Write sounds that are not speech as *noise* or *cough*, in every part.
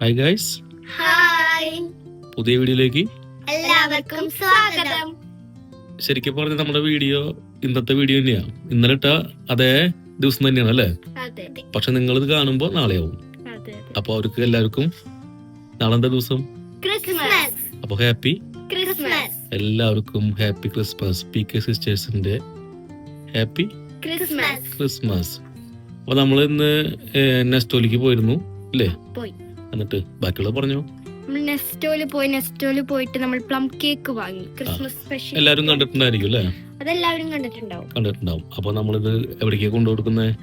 Hi guys hi പുതിയ വീഡിയോയിലേക്ക് എല്ലാവർക്കും സ്വാഗതം. ശരിക്കും പറഞ്ഞ നമ്മുടെ വീഡിയോ ഇന്നത്തെ വീഡിയോ തന്നെയാണ് ഇന്നലെ ഇട്ട അതേ ദിവസം തന്നെയാണ് അല്ലേ? പക്ഷെ നിങ്ങൾ ഇത് കാണുമ്പോ നാളെയാവും അപ്പൊ അവർക്ക് എല്ലാവർക്കും നാളെ എന്താ ദിവസം? ക്രിസ്മസ്. അപ്പൊ ഹാപ്പി? ക്രിസ്മസ്. എല്ലാവർക്കും ഹാപ്പി ക്രിസ്മസ്. പി കെ സിസ്റ്റേഴ്സിന്റെ ഹാപ്പി ക്രിസ്മസ്. ക്രിസ്മസ്. അപ്പൊ നമ്മൾ ഇന്ന് നെസ്റ്റോലിക്ക് പോയിരുന്നു അല്ലേ? പോയി. എന്നിട്ട് ബാക്കിയുള്ളത് പറഞ്ഞു. നമ്മൾ നെസ്റ്റോൽ പോയി നെസ്റ്റോൽ പോയിട്ട് നമ്മൾ പ്ലം കേക്ക് വാങ്ങി. Christmas special. എല്ലാവരും കണ്ടിട്ടുണ്ടായിരിക്കും അല്ലേ? അതെല്ലാവരും കണ്ടിട്ടുണ്ടാവും. കണ്ടിട്ടുണ്ടാവും. അപ്പൊ നമ്മളിത് എവിടേക്കാ കൊണ്ടു കൊടുക്കുന്നത്.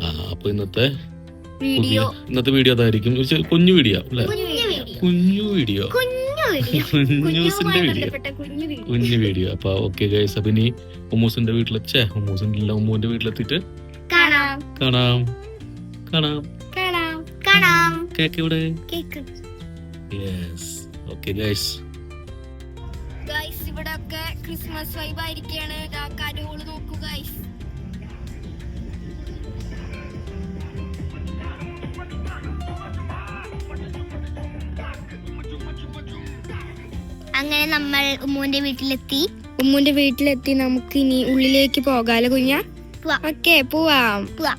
ആ അപ്പൊ ഇന്നത്തെ വീഡിയോ. ഇന്നത്തെ വീഡിയോ അതായിരിക്കും. ചെ- കുഞ്ഞു വീഡിയോ അല്ലേ? കുഞ്ഞു വീഡിയോ. കുഞ്ഞു വീഡിയോ. കുഞ്ഞു വീഡിയോ. *laughs* കുഞ്ഞൂസിന്റെ കുഞ്ഞുമായി കുഞ്ഞു വീഡിയോ. കുഞ്ഞു വീഡിയോ. അപ്പൊ ഓക്കെ ഗൈസ് അപ്പൊ ഇനി ഉമ്മൂസിന്റെ വീട്ടിലെച്ചേ ഉമ്മൂസിന്റെ ഉമ്മൂന്റെ ഉമ്മുവിന്റെ വീട്ടിലെത്തിയിട്ട് കാണാം. കാണാം. കാണാം. കാണാം. കാണാം കേക്ക് ഇവിടെ? Cake. Yes okay guys guys ഇവിടെ ഒക്കെ ക്രിസ്മസ് വൈബ് ആയിരിക്കാണ് കരോൾ നോക്കൂ ഗൈസ് അങ്ങനെ നമ്മൾ ഉമ്മൂന്റെ വീട്ടിലെത്തി. ഉമ്മൂന്റെ വീട്ടിലെത്തി. നമുക്ക് ഇനി ഉള്ളിലേക്ക് പോകാലോ കുഞ്ഞ. ഓക്കെ പോവാം. പോവാം.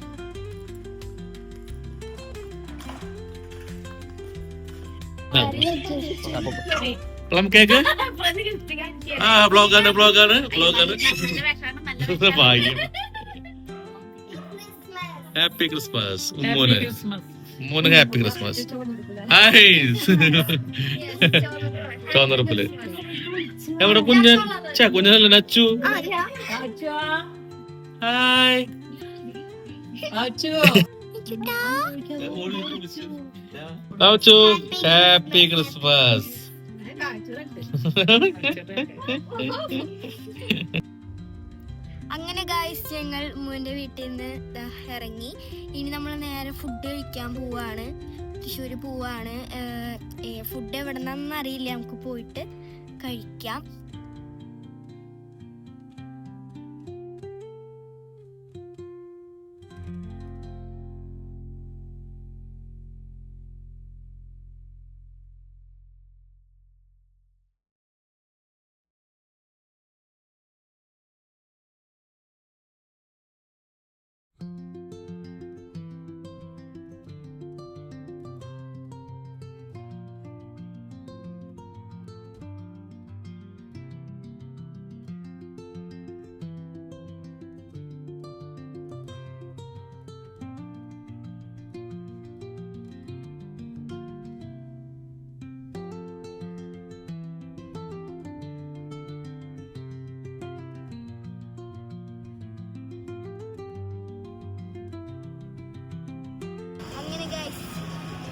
Plum cake? ആ ബ്ലോഗാണ് ബ്ലോഗാണ് ബ്ലോഗാണ്. ഭാഗ്യം *laughs* ഹാപ്പി ക്രിസ്മസ്. ഉമ്മോന് ഉമ്മോന് ഹാപ്പി ക്രിസ്മസ്. ഹായ്. ചോന്നറപ്പിൽ. എവിടെ കുഞ്ഞൻ? ചേ കുഞ്ഞനല്ല Nachu. Hi. Nachu happy Christmas അങ്ങനെ ഗായ്സ് ഞങ്ങൾ മോന്റെ വീട്ടിൽ നിന്ന് ഇറങ്ങി. ഇനി നമ്മൾ നേരെ ഫുഡ് കഴിക്കാൻ പോവാണ്. തൃശ്ശൂർ പോവാണ്. ഫുഡ് എവിടെ അറിയില്ല. നമുക്ക് പോയിട്ട് കഴിക്കാം.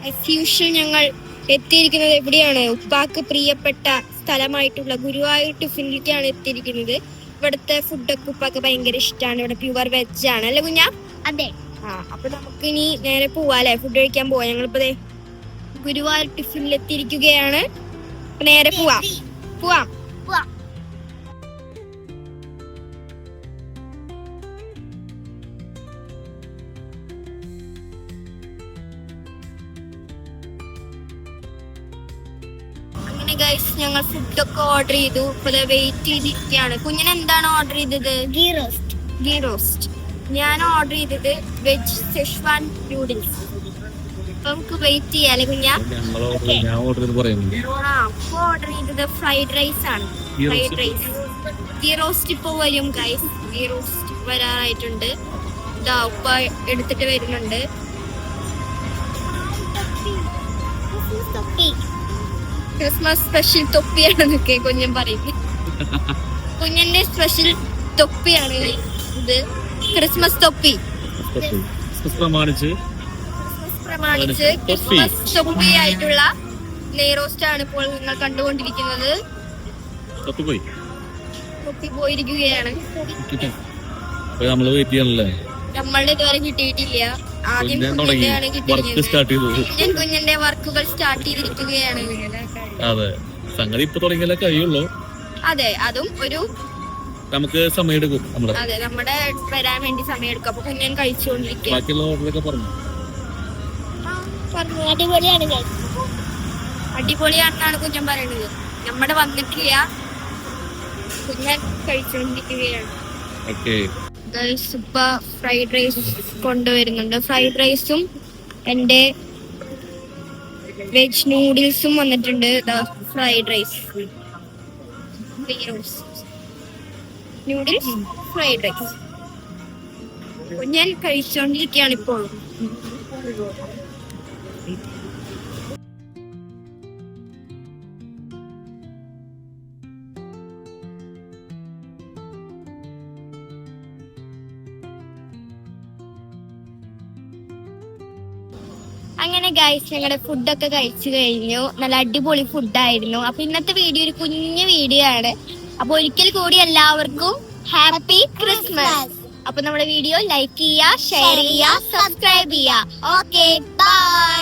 ഗൈസ് ഞങ്ങൾ എത്തിയിരിക്കുന്നത് എവിടെയാണ്? ഉപ്പാക്ക് പ്രിയപ്പെട്ട സ്ഥലമായിട്ടുള്ള ഗുരുവായൂർ ടിഫിനിലേക്കാണ് എത്തിയിരിക്കുന്നത്. ഇവിടുത്തെ ഫുഡൊക്കെ ഉപ്പാക്ക് ഭയങ്കര ഇഷ്ടമാണ് ഇവിടെ പ്യുവർ വെജ് ആണ്. അല്ലേ കുഞ്ഞ? അതെ. ആ അപ്പൊ നമുക്ക് ഇനി നേരെ പോവാല്ലേ? ഫുഡ് കഴിക്കാൻ പോവാ. ഞങ്ങളിപ്പോ ഗുരുവായൂർ ടിഫിനിൽ എത്തിയിരിക്കുകയാണ്. നേരെ പോവാം. പോവാം. ഗൈസ് ഞങ്ങൾ ഫുഡൊക്കെ ഓർഡർ ചെയ്തു. ഇപ്പൊ വെയിറ്റ് ചെയ്തിരിക്കുകയാണ് കുഞ്ഞിന് എന്താണ് ഓർഡർ ചെയ്തത്? ഗീ റോസ്റ്റ് ഗീ റോസ്റ്റ് ഞാൻ ഓർഡർ ചെയ്തത് വെജ് സെഷ്വാൻ നൂഡിൽസ് അപ്പൊ നമുക്ക് വെയിറ്റ് ചെയ്യാല്ലേ കുഞ്ഞാ. ആ ഇപ്പൊ ഓർഡർ ചെയ്തത് ഫ്രൈഡ് റൈസ് ആണ്. ഫ്രൈഡ് റൈസ് ഗീ റോസ്റ്റ് ഇപ്പൊ വരും ഗൈസ് ഗീ റോസ്റ്റ് വരാറായിട്ടുണ്ട്. ഇതാ ഉപ്പ എടുത്തിട്ട് വരുന്നുണ്ട്. ക്രിസ്മസ് സ്പെഷ്യൽ തൊപ്പിയാണെന്നൊക്കെ കുഞ്ഞൻ പറയുന്നത് കുഞ്ഞന്റെ സ്പെഷ്യൽ തൊപ്പിയാണ് ഇത്. ക്രിസ്മസ് തൊപ്പി. ക്രിസ്മസ് പ്രമാണിച്ച്. ക്രിസ്മസ് പ്രമാണിച്ച് തൊപ്പി. തൊപ്പിയായിട്ടുള്ള നെയ്റോസ്റ്റ് ആണ് ഇപ്പോൾ നിങ്ങൾ കണ്ടുകൊണ്ടിരിക്കുന്നത്. തൊപ്പി പോയി. തൊപ്പി പോയിരിക്കുകയാണ്. നമ്മൾ വെയിറ്റ് ചെയ്യണല്ലേ നമ്മളുടെ ഇതുവരെ കിട്ടിയിട്ടില്ല. ആദ്യം കുഞ്ഞൻ ആണ് കുഞ്ഞൻ കുഞ്ഞിന്റെ വർക്കുകൾ സ്റ്റാർട്ട് ചെയ്തിരിക്കുകയാണ്. അതെ. സംഗതി ഇപ്പൊ തുടങ്ങിയാലേ കഴിയുള്ളൂ. അതെ അതും ഒരു നമുക്ക് സമയം എടുക്കും നമ്മുടെ അതെ നമ്മുടെ വരാൻ വേണ്ടി സമയം എടുക്കും. അപ്പൊ ഞാൻ കഴിച്ചുകൊണ്ടിരിക്കും ബാക്കിയുള്ള ഓർഡറൊക്കെ പറഞ്ഞു? പറഞ്ഞു. അടിപൊളിയാണ്. അടിപൊളിയാണെന്നാണ് കുഞ്ഞൻ പറയുന്നത് നമ്മുടെ വന്നിട്ടില്ല. കുഞ്ഞൻ കഴിച്ചുകൊണ്ടിരിക്കുകയാണ് ഇപ്പൊ ഫ്രൈഡ് റൈസ് കൊണ്ടുവരുന്നുണ്ട്. ഫ്രൈഡ് റൈസും എന്റെ വെജ് നൂഡിൽസും വന്നിട്ടുണ്ട്. Fried rice noodles fried rice ഞാൻ കഴിച്ചുകൊണ്ടിരിക്കുകയാണ് ഇപ്പോൾ അങ്ങനെ ഗൈസ് ഞങ്ങളുടെ ഫുഡൊക്കെ കഴിച്ചു കഴിഞ്ഞു. നല്ല അടിപൊളി ഫുഡായിരുന്നു അപ്പൊ ഇന്നത്തെ വീഡിയോ ഒരു കുഞ്ഞു വീഡിയോ ആണ്. അപ്പൊ ഒരിക്കൽ കൂടി എല്ലാവർക്കും ഹാപ്പി ക്രിസ്മസ് അപ്പൊ നമ്മുടെ വീഡിയോ ലൈക്ക് ചെയ്യുക ഷെയർ ചെയ്യുക സബ്സ്ക്രൈബ് ചെയ്യുക. Okay bye